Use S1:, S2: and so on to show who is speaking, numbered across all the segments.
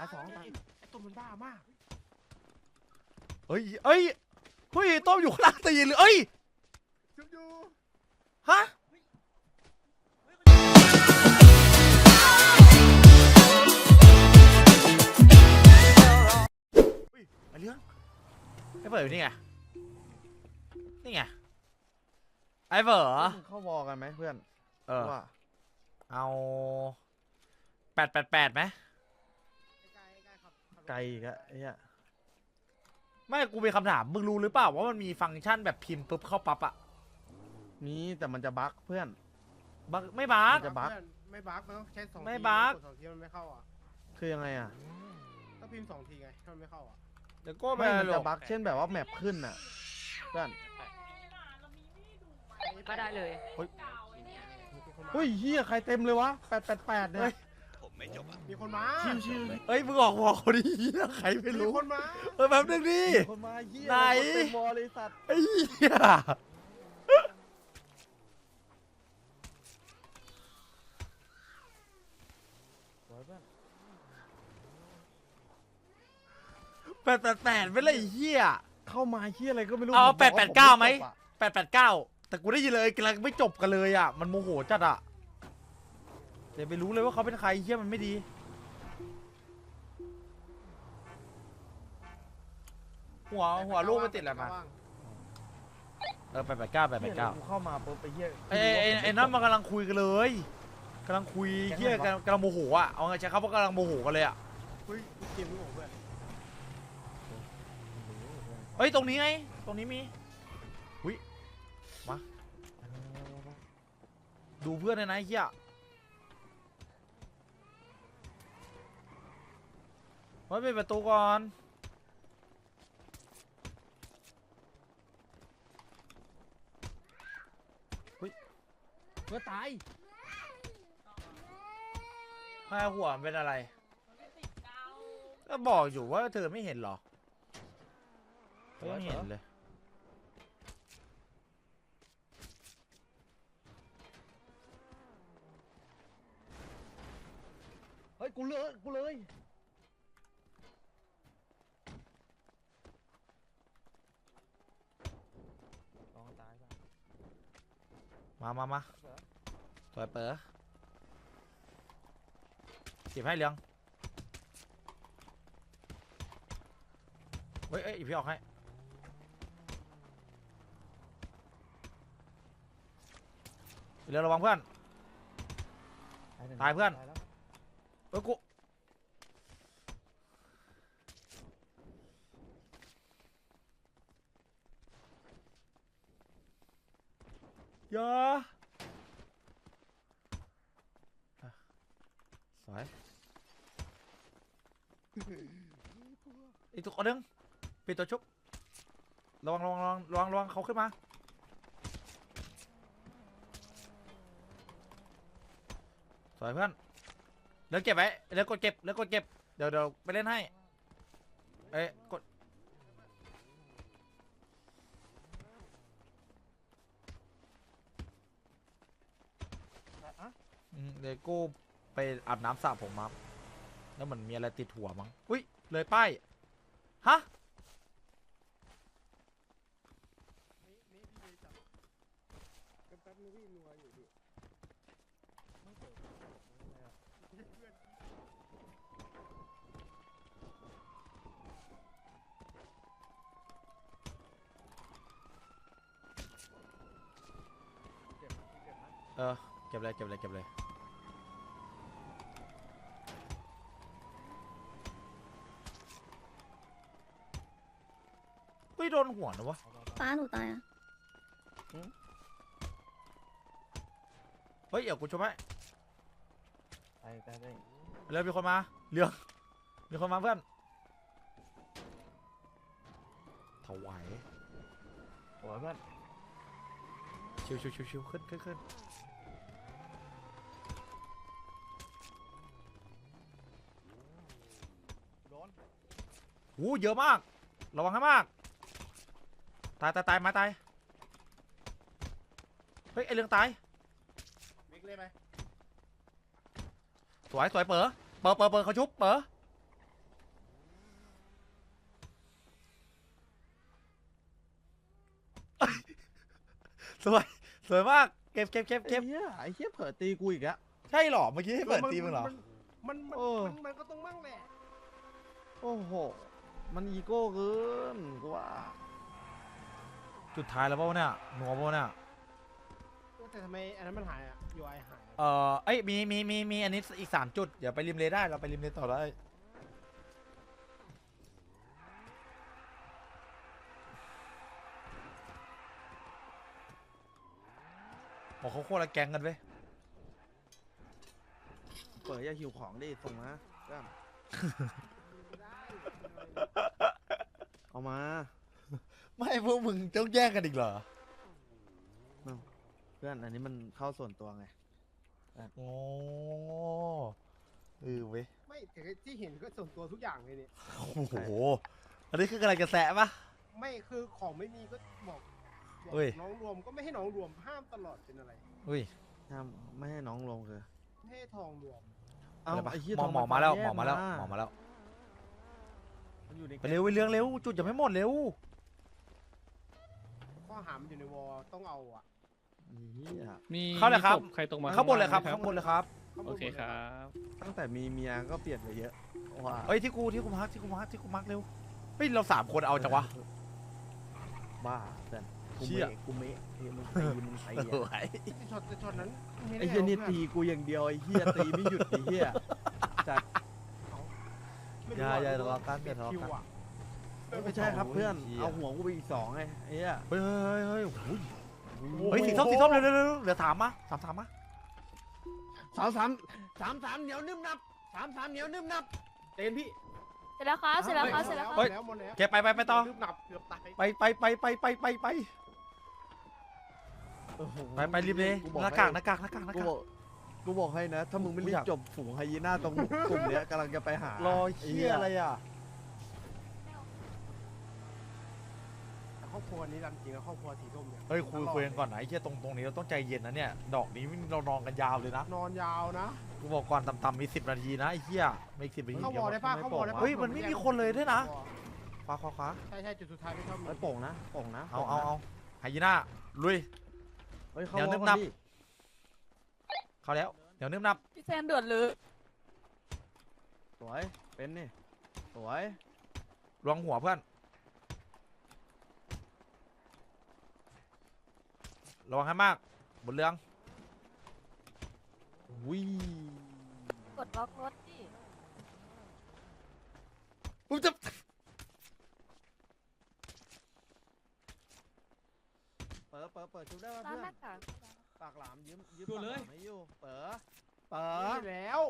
S1: ตายสองตาย
S2: ไอ้ตัวมันบ้ามาก
S3: เฮ้ยเอ้ยเฮ้ยต้มอยู่ข้างล่างตีนเลยเอ้ย
S2: ชุบอยู่
S3: ฮะอุ้ยไอ้เรื่องไอ้เบิร์ดอยู่นี่ไงนี่ไงไอ้เบิร์ด
S1: มึงเข้าวอลกันไหมเพื่อน
S3: เออ
S1: ว่า
S3: เอาแปดแปดแปดไหม
S1: ไกลอีกอะไอ้เหี้ย
S3: ไม่กูมีคำถามมึงรู้หรือเปล่าว่ามันมีฟังก์ชันแบบพิมพ์ปุ๊บเข้าปั๊บอะ
S1: มีแต่มันจะบั๊กเพื่อน
S3: บักไม่บัก
S1: มันจะบั๊ก
S2: เพื่อนไม่บั๊กมันต้องใช้สอง
S3: ไม่
S2: ที
S3: บั๊ก
S2: ดสองทีมันไม่เข้าอะ
S1: คือยังไงอะ
S2: ต้องพิมพ์สองทีไงถ้ามันไม่เข้าอะ
S3: เดี๋ยวก็
S1: ไม่
S3: ไม่
S1: มัน
S3: หร
S1: จะ
S3: อก
S1: บั๊กเช่นแบบว่าแมปขึ้นอะเพื่อน
S4: ก็ได้เลย
S2: มีคนมา
S1: เฮ้ยเฮียใครเต็มเลยวะแปดแปดแปดเนี่ย
S5: ผม ไม่จบอะ
S2: มีคนมา
S1: ชิวชิว
S3: เอ้ยมึงออกหัวคนนี้ใครไม่
S2: มี
S3: รู้
S2: คนมา
S3: เออแป๊บนึงดิ
S1: มีคนมาเฮีย
S3: ไหน
S1: คนเต็มวอลเลยสัตว์
S3: ไอ้เหี้ย
S1: สวยเพื่อน
S3: แปดแปดแปดไม่เลยไอ้เหี้ย
S1: เข้ามาเฮียอะไรก็ไม่รู้
S3: เอา
S1: ผมบ
S3: แปด
S1: ว่
S3: แปดเก้า
S1: ผ
S3: ไหม
S1: จบอะ
S3: แปดแปดเก้าแต่กูได้ยินเลยกำลังไม่จบกันเลยอะ มันโมโหจัดอะ เดี๋ยวไปรู้เลยว่าเขาเป็นใครเหี้ยมันไม่ดี หัวหัวลูกมันติดอะไรมา เออแปดแปดเก้าแปดแป
S1: เหี้ย
S3: ดเก้า
S1: กูเข้ามาปุ๊บไปเฮีย
S3: ไอ้ไอ้ไอ้นั่นมันกำลังคุยกันเลยกำลังคุย
S1: แก๊ง
S3: เหี้ย
S1: ไหนวะ
S3: กำลังกำลังโมโหอะเอาไงใช้คำว่ากำลังโมโหกันเลยอะ
S2: เฮ้ยเกมนี้ของเพื่อน
S3: เฮ้ยตรงนี้ไงตรงนี้มีอุ้ยมาดูเพื่อนเลยนะไอ้เฮีย เฮ้ยปิดประตูก่อน
S1: เพื่อตาย
S3: แม่หัวมันเป็นอะไร ก็บอกอยู่ว่าเธอไม่เห็นเหรอไม่เห็นเลย
S1: เฮ้ย กูเลย กูเลย ต้องตายป่ะ
S3: มามามาถอยเป๋อเก็บให้เลี้ยงเฮ้ยเอ้ยอีพี่ออกให้เร็วระวังเพื่อน
S1: หง
S3: ตายเพื่อน
S1: แล้ว
S3: เอ้ยกูอย่าอะสวย อีกตัวหนึงปิดตัวชุบระวังระวังระวังระวังระวังเขาขึ้นมา สวยเพื่อนเดี๋ยวเก็บไว้เดี๋ยวกดเก็บเดี๋ยวกดเก็บ เดี๋ยวเดี๋ยวไปเล่นให้ เอ้กดเดี๋ยวกูไปอาบน้ำสระผมมา แล้วเหมือนมีอะไรติดหัวมั้งอุ้ยเลยป้ายฮะ
S2: เอยู่พี่
S1: เก็บเก็บนะ
S3: เออเก็บเลยเก็บเลยเก็บเลย อุ้ยโดนหัวนะวะ
S1: เอาๆ
S6: ป้าหนูตายอะ
S3: เฮ้ย เดี๋ยวกูชมให้
S1: ๆตายตายตาย
S3: เร็วมีคนมาเรื่องมีคนมาเพื่อนถวาย
S1: โอ้ยเพื่อน
S3: ชิวชิวชิวชิวขึ้นขึ้นขึ้น
S1: โดน
S3: โอ้เยอะมาก ระวังให้มาก ตายตายตายมาตายเฮ้ยไอเรื่องตาย
S2: มิกเล่ไหม
S3: สวยสวยเปิดเปิดเปิดเป๋อเขาชุบเป๋อสวยสวยมากเก็บเก็บเก็บเก็บไอ้
S1: เหี้ยไอเหี้เผลอตีกูอีกแล้
S3: ใช่หรอเมื่อกี้ให้เปิดตีมึงเหรอ
S2: มันมันมันมันก็ต้องมั่งแหละ
S1: โอ้โหมันอีโก้เกินกว่า
S3: จุดท้ายแล้วเปล่าวะเนี่ยหนัวเปล่าวะเนี่ย
S2: แต่ทำไมอันนั้นมันหายอะ UI หายอะ
S3: เอ่อเอ้ยมีมีมีมีอันนี้อีกสามจุด เดี๋ยวไปริมเลได้ เราไปริมเลต่อได้ โอ้เขาโคตรละแกงกันเว้ย
S1: เปิดอย่าหิวของดิส่งมาเพื่อน เอามา
S3: ไม่พวกมึงต้องแย่งกันอีกเหรอ
S1: เพื่อนอันนี้มันเข้าส่วนตัวไง
S3: โอ้เออเว้ย
S2: ไม่แต่ที่เห็นก็ส่วนตัวทุกอย่างเลยเนี่ย
S3: โอ้โห อันนี้คือกำลังจะแสะปะ
S2: ไม่คือของไม่มีก็บอกบอก
S3: เฮ้ย
S2: น้องรวมก็ไม่ให้น้องรวมห้ามตลอดเป็นอะไร
S3: อุ้ย
S1: ถ้าไม่ให้น้องลงคือ
S2: ไม่ให้ทองรวม
S1: เอา
S3: อะไรปะ
S1: ไอ้เหี้ย
S3: หมอ
S1: ทำ
S3: หมอมาแล้ว
S1: แย
S3: หม
S1: ก
S3: อมาแล้วหมอมาแล้ว
S1: มันอยู่ใน
S3: ไปเร็วไปเรื่องเร็วจุดยังไม่หมดเร็ว
S2: ข้อหามนอยู่ในวอลต้องเอาอะ
S1: ไอ้เหี้ย
S7: มี
S3: เข้าเลยครับ
S7: ศพใครตกมา
S3: ข้างบนเลยครับ
S7: ไหม
S3: ข้างบนเลยครับ
S2: ข้างบน
S7: โอเค
S2: หมดลย
S7: ครับ
S1: ตั้งแต่มีเมียก็เปลี่ยนไปเยอะว่า
S3: เอ้ยที่กูที่กูมาร์คที่กูมาร์คที่กูมาร์คเร็วเฮ้ยเราสามคนเอาจังวะ
S1: บ้าเพื่อนกู
S3: เชี่ย
S1: เมะกูเมะเฮ้ยมึงตีมึงตี
S3: เออ
S1: อะ
S3: ไอ้
S2: ไอ้ช็อตไอ้ช็อตนั้นม่
S1: ไอ้
S2: ด้
S1: เหี้ยนี่
S2: อา
S1: ตีกูอย่างเดียวไอ้เหี้ยตีไม่หยุดไอ้เหี้ยจัด
S2: ไม่
S3: อย่า
S2: รู้ะ
S3: อย่าทะเลาะกันอย่าทะเลาะ
S2: คิว
S3: กัน
S2: อะ
S1: ไม่ใช่ครับเพื่อน
S3: โอ้ยเหี้ย
S1: เอาหัวกูไปอีกสองไงไอ้เหี้ย
S3: เฮ้ยเฮ้ยเฮ้ยโอ้ยเฮ้ยสีส้มสีส้มเร็วเร็วเร็วเหลือถามมาถามถามมา
S1: สามสามสามสามเหนียวนึ่มนับสามสามเหนียวนึ่มนับเต้นพี่
S8: เสร็จแล้วครับเสร็จแล้วครับเสร็จแล้วครับ
S2: หมดแล้วหมดแล้ว
S3: แกไปไปไปต่อ
S2: ลืมหนับเกือบตาย
S3: ไปไปไปไปไปไปไป
S1: โอ้โห
S3: ไปไปรีบเลย
S1: กูบอก
S3: หน้ากากหน้ากากหน้ากากหน้า
S1: กู
S3: กาก
S1: บอกกูบอกให้นะ ถ้ามึงไม่
S3: กู
S1: รี
S3: อบยาก
S1: จบฝูงไฮยีน่าตรงกลุ่มเนี้ยกำลังจะไปหาร
S3: อเฮียอะไรอะ
S2: แต่ค รอบครัวนี้ดันจริงแล้วครอบครัวสีส้มเนี่ย
S3: เฮ้ยคุยคุยกันก่อนนะไอ้เฮียตรงตรงนี้เราต้องใจเย็นนะเนี่ย ดอกนี้เรานอนกันยาวเลยนะ
S2: นอนยาวนะ
S3: กูบอกก่อนต่ำๆมีสิบนาทีนะไอ้เฮียไม่สิบนาที
S2: เข้าว
S3: เดี
S2: อ
S3: ยว
S2: ลได้ป่ะเข้าวอลได้ป่ะ
S3: เฮ้ยมันไม่มีคนเลยด้วยนะขวาขวาขวา
S2: ใช่ใช่จุดสุดท้ายไม่ชอบมี
S1: ไอ้ยโป่งนะโป่งนะ
S3: เอาเอาเอาไฮยีน่าลุย
S1: เฮ้ยเข้า
S3: เดี๋ยว
S1: วอ
S3: นึ
S1: ล
S3: บ
S1: ก่
S3: นั
S1: อบนดิ
S3: เข้าแล้วเดี๋ยวนึบนับ
S8: พี่แซนด่วนเลย
S1: สวยเป็นนี่สวย
S3: ลวงหัวเพื่อน ระวังให้มากบนเรื่อง
S1: วิ
S8: กดล็อกรถดิ
S3: มึงจะ
S1: เปิดเปิดเปิดชุบได้ป่ะ
S8: ร้าน
S1: เพื่อ
S8: หน้านกาก
S1: ปากหลามยืมยืม
S7: ดู
S1: ปาก
S7: เล
S1: ห
S7: ย
S1: ลามให้อยู่เปิดเปิ
S2: นี่
S1: ด
S2: แล้ว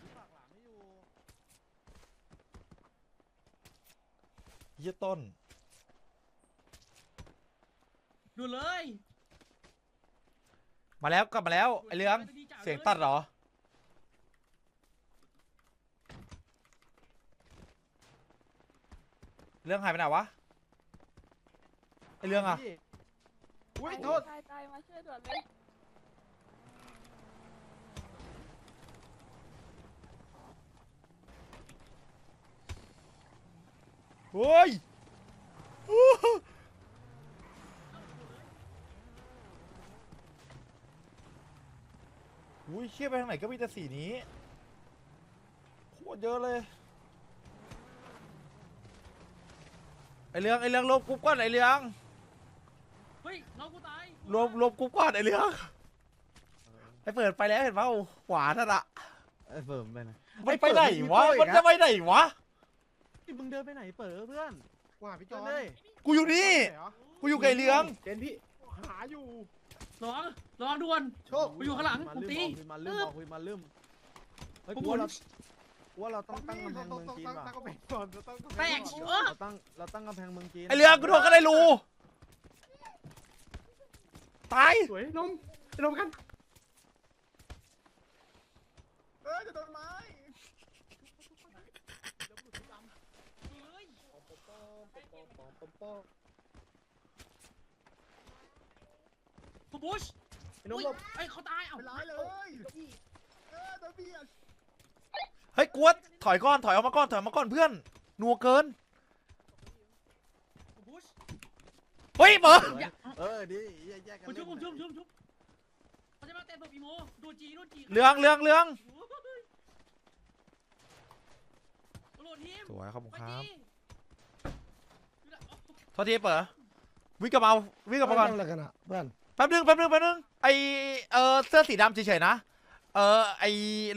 S1: ยืมปากหลามให้อยู่
S3: เยี่ยต้น
S7: ดูเลย
S3: มาแล้วกลับมาแล้วไอเรื่องเสียงตัดเหรอ เรื่องหายไปไหนวะไอเรื่องอะ
S1: พี่
S2: อุ้ย
S8: โท
S2: โท
S8: ษ
S2: ษ
S8: ตายตายมาช่วยด่วนเลย
S3: โอ้ย อุ้ยเชี่ยไปทางไหนก็มีแต่สีนี้โคตรเยอะเลยไอเรื่องไอเรื่องรวมกรุ๊ปก่อนไอเรื่อง
S7: เฮ้ยน้องกูตาย
S3: รวมรวมกรุ๊ปก่อนไอเรื่องไอเปิดไปแล้วเห็นเปล่าขวานั่นอะ
S1: ไอ้เฟิร์มไปไหน
S3: มันไปไหนวะ
S1: ไอ้เปิดมีโต้อีก
S3: มันจะไปไหนวะ
S1: นี่มึงเดินไปไหนเปิดเพื่อน
S2: ว่าพี่จ
S1: เดิ
S2: อน
S1: เลย
S3: กูอยู่นี่
S2: เหรอ
S3: กูอยู่ไก่เลี้ยง
S2: เจนพี่หาอยู่
S7: ระวังระวังด่วน
S2: โชค
S7: กูอยู่ข้างหลัง
S1: มา
S7: ผม
S1: ลืม
S7: ตี
S1: เอาคุยมาลืมเอาคุยมาลืมเฮ้ย
S7: ผม
S1: กูว่า
S7: หมุ
S1: เรา
S7: น
S1: กูว่าเราต้องตั้งกำแพง
S2: ต้
S1: เมืองจีน
S2: ตั้ง
S1: ป่ะ
S2: ตั้งกำแพงก่อนต้องกำแพง
S7: แตก
S2: ก่อน
S7: เออ
S1: เราตั้งเราตั้งกำแพงเมืองจีน
S3: ไอเรื่องกูโดนก็ได้รูตาย
S2: สวยนมนมกันเออจะโดนไม้
S7: กู บุช
S2: ไอ้นมหลบ
S7: ไอ้ยเขาตายเอ้า
S2: ไปร้ายเลยเออโดนเบียด
S3: เฮ้ยกวดถอยก่อนถอยออกมาก่อนถอยออกมาก่อนเพื่อนนัวเกิน
S7: กูบุช
S3: เฮ้ยเบอร์
S1: สวย
S7: อย่า
S1: สเออดีแยกแยกกัน
S7: ผมชุบผม
S1: เล่น
S7: ชุบชุบชุบเขาจะมาเตะแบบอีโมโดนจีโดนจี
S3: เหลืองเหลืองเหลือง
S7: โหลดทีม
S3: สวยขอบคุณ
S7: ไป
S3: ครับ
S7: จี
S3: โทษทีเปิดวิ่งกลับมาเอาวิ่งกลับมาก่อน
S1: เล่อะไรกันอะเพื่อน
S3: แป๊บนึงแป๊บนึงแป๊บนึงไอเออเสื้อสีดำเฉยๆนะ เออไอ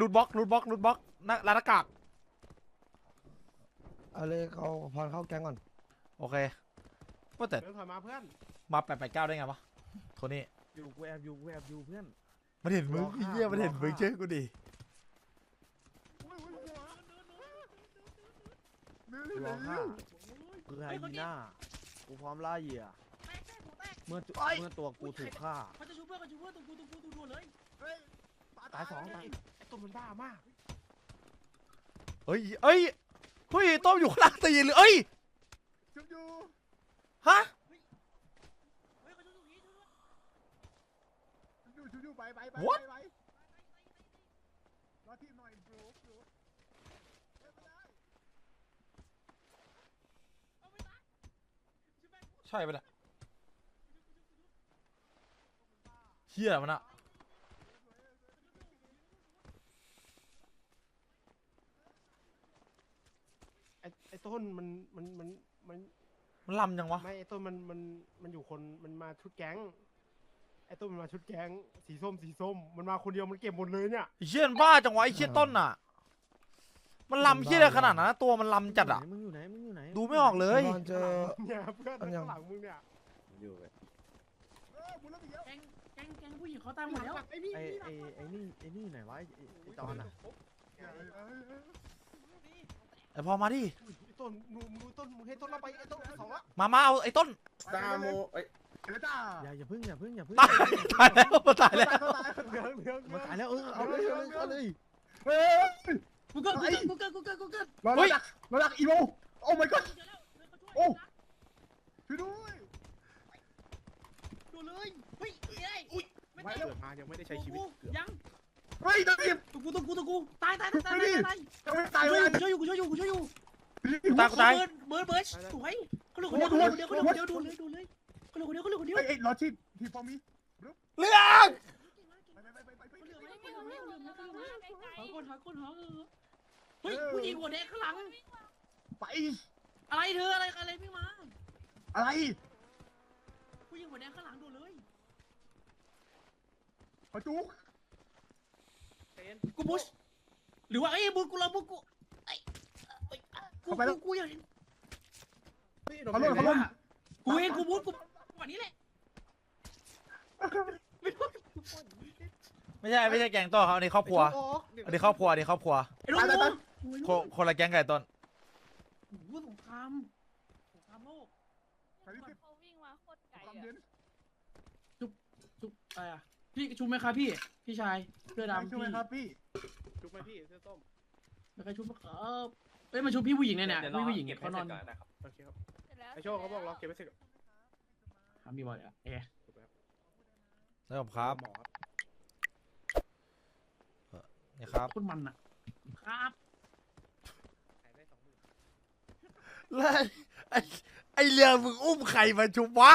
S3: รูดบล็อกรูดบล็อกรูดบล็อกนะร้านหน้ากาก
S1: เอาเลยเขาพรเข้าแก๊งก่อน
S3: โอเคว่าแต่
S2: เดินถอยมาเพื่อน
S3: มาแปดแปดเก้าได้ไงวะโทนี่
S9: อยู่กูแอบอยู่กูแอบอยู่เพื่อน
S3: มันเห็นมึง
S9: รอ
S3: ไอ้
S9: ฆ่า
S3: เหี้ยมันเห็น
S9: รอ
S3: มึง
S9: ฆ่า
S3: เชื่อกูดิ
S9: กูรอฆ่ากูไฮยีน่ากูพร้อมล่าเหยื่อ มื่อจุเมื่อตัวกูถูกฆ่า
S7: เขาจะชุบเพื่อนเขาชุบเพื่อนตรงกูตรงกูตรงกูเลย
S9: ตายสองตาย
S2: ไอ้ตัวมันบ้ามาก
S3: เฮ้ยเอ้ยเฮ้ยต้มอยู่ข้างล่างตีนเลยเอ้ย
S2: ชุบอยู่
S3: ฮะ
S7: เฮ้ยเขาชุบตรงนี้ชุบ
S2: ชุบอยู่ชุบอยู่ไปไปไป
S3: What?
S2: ไปรอทีมหน่อยบรูบรู
S7: เอาไม่ตายชุบแม่ง
S3: ใช่ปะ เนี่ยเหี้ยมันอะ
S2: ไอ้ไอ้ต้นมันมันมันมัน
S3: มันลำยังวะ
S2: ไม่ไอ้ต้นมันมันมันอยู่คนมันมาชุดแก๊งไอ้ต้นมันมาชุดแก๊งสีส้มสีส้ม มันมาคนเดียวมันเก็บหมดเลยเนี่ย
S3: ไอ้เหี้ยมันบ้าจังวะไอ้เหี้ยต้นน่ะมันลำเหี้ยอะไรขนาดนั้นนะตัวมันลำจัดอะ
S9: มึงอยู่ไหนมึงอยู่ไหน
S3: ดูไม่ออกเลย
S1: ตอนเจอ
S2: เนี่ยเพื่อน
S1: อันยัง
S2: ข้างหลังมึงเนี่ย
S9: อยู่ไเอ
S2: อบุญแล้วมีเยอะ
S7: แกงแกงแกงผู้หญิง เขาตามหมดแล้ว
S2: ไอ้นี่
S9: อ้ไอ้ไอ้นี่ไอ้นี่ไหนวะไอ้ไอ้ไอ้ตอนอะ
S3: ไอ้พอมาดิ
S2: ไอ้ต้นมึงมึงต้นมึงให้ต้นเราไปไอ้ต้นสองละ
S3: มามาเอาไอ้ต้น
S2: ตาโมเอ้ยเดี๋ยวจ้า
S9: อย่าอย่าพึ่งอย่าพึ่งอย่าพึ่ง
S3: ตายตายแล้วตายแล้ว
S2: ตายเหลืองเหลือง
S9: มันตายแล้วเออเอาเลยเอาเลยเอาเลย
S2: เฮ้ย
S7: กูเกิดกูเกิดกูเกิดกูเกิดกูเกิด
S2: เรา
S3: เฮ้ย
S2: ดักเราดักอีโมโอ้ my god
S7: เจอแล้วเฮ้ยเขาช่วย
S2: โอ้ช่วยด้วย
S7: ดูเลยเฮ้ยเอ้ยอุ้ย ไม่
S2: ไม่
S7: ตาย
S2: เกิดมายังไม่ได้ใช้ชีวิต
S7: ยัง
S2: เฮ้ยตะกิบ
S7: ตรงกูตรงกูตรงกูตายตายตายตายตายตาย
S2: ยังไม่ตายเลย
S7: กูช่วยอยู่กูช่วยอยู่กูช่วยอยู่
S3: ตายกูตาย
S7: เบิร์ดเบิร์ดสวยเขาเหลือคนเดียวเขาเหลือคนเดียวเขาเหลือคนเดียวดูเลยดูเลยเขาเหลือคนเดียวเขาเหลือคนเดียว
S2: เฮ้ยรอที่ที่ฟอร์มี
S3: เรื่อง
S2: ไปไปไปไปไป
S7: เขาเหลือ
S2: ไป
S7: ไม่
S8: ไม่
S7: เหลื
S8: มี
S7: อ
S8: คน
S7: ไม่
S8: ไม่
S7: เหลือ
S8: คน
S7: ไม่เหลือ
S8: ไกล
S7: หาคนหาคนหาเฮ้ยผู้หญิงหัวแดงข้างหลัง
S2: ไป
S7: อะไรเธออะไรอะไรพี่มา
S2: อะไร
S7: ผู้หญิงหัวแดงข้างหลังดูเลย
S2: ประจุก
S7: กูบุชหรือว่าไอ้บุชกูเราบุชกูไอ้กูกูกูอยากเห็น
S2: เขาล่นเขาล่น
S7: กูเองกูบุชกูวันนี้แหละ
S3: ไม่ใช่ไม่ใช่แกงต้นเขาอันนี้ครอบครัว อันนี้ครอบครัวอันนี้ครอบครัว
S7: ไอ้ลูกกู
S3: คนคนละแกงไก่ต้น
S7: โอ้โหสงครามสงครามโลก
S8: เขาวิ่งมาโคตรไกล
S2: ความ
S8: อะ
S2: เย็น
S7: ชุบอะไรอะ พี่ชุบไหมครับพี่ พี่ชายเสื้อดำ
S2: ช่วย
S7: พี่
S2: ครับพี่ชุบไหมพี่เสื้อส้ม
S7: แล้วก็ชุบมะเขือเอ้ยมาชุบพี่ผู้หญิงเนี่ยเนี่ยพี่ผู้หญิงเนี่ยเขานอน
S2: โอเคครับ
S8: เสร็จแล้ว
S2: ไอโชคเขาบอกรอเก็บไว้เสร็จ
S7: ทำพี่บอยอะเอ๊ะ
S3: แล้วผมครับ
S2: หมอครับ
S3: นี่ครับ
S7: โคนมันอะครับ
S3: แล้วไอ้ไอ้เรือมึงอุ้มใครมาชุบวะ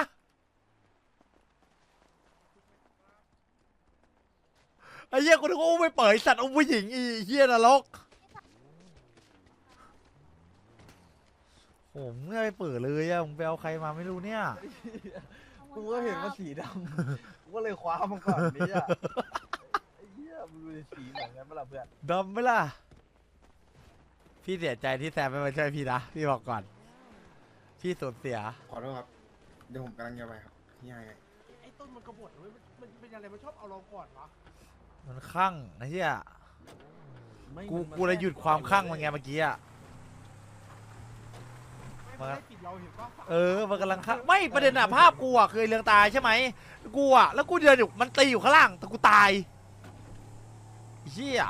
S3: ไอ้เหี้ยคนนึกว่าอุ้มไม่เปิดไอ้สัตว์อุ้มผู้หญิงอีเหี้ยนรกโหมึงไม่ไปเปิดเลยอะมึงไปเอาใครมาไม่รู้เนี่ย
S9: กูก็เห็นว่าสีดำกูก็เลยคว้ามันก่อนนี่อะไอ้เหี้ยมึงดูสีเหมือนกันปะล่ะเพื่อน
S3: ดำไหมล่ะ พี่เสียใจที่แซมไม่มาช่วยพี่นะ พี่บอกก่อน พี่สูญเสีย
S10: ขอโทษครับ เดี๋ยวผมกำลังจะไปครับยังไง
S2: ไอ้ต้นมันกระบดมันมันเป็นอะไรมันชอบเอาเราก่อนวะ
S3: มันคลั่งไอ้เหี้ย
S9: ไม่
S3: กู
S9: มัน
S3: กูเลยหยุดความคลั่งมันไงเมื่อกี้อะ
S2: ไม่ได้ปิดเราเห็นปะ
S3: เออ มันกำลังคลั่งไม่ประเด็นอะภาพกูอะเคยเรืองตายใช่ไหมกูอะแล้วกูเดินอยู่มันตีอยู่ข้างล่างแต่กูตายไอ้เหี้ย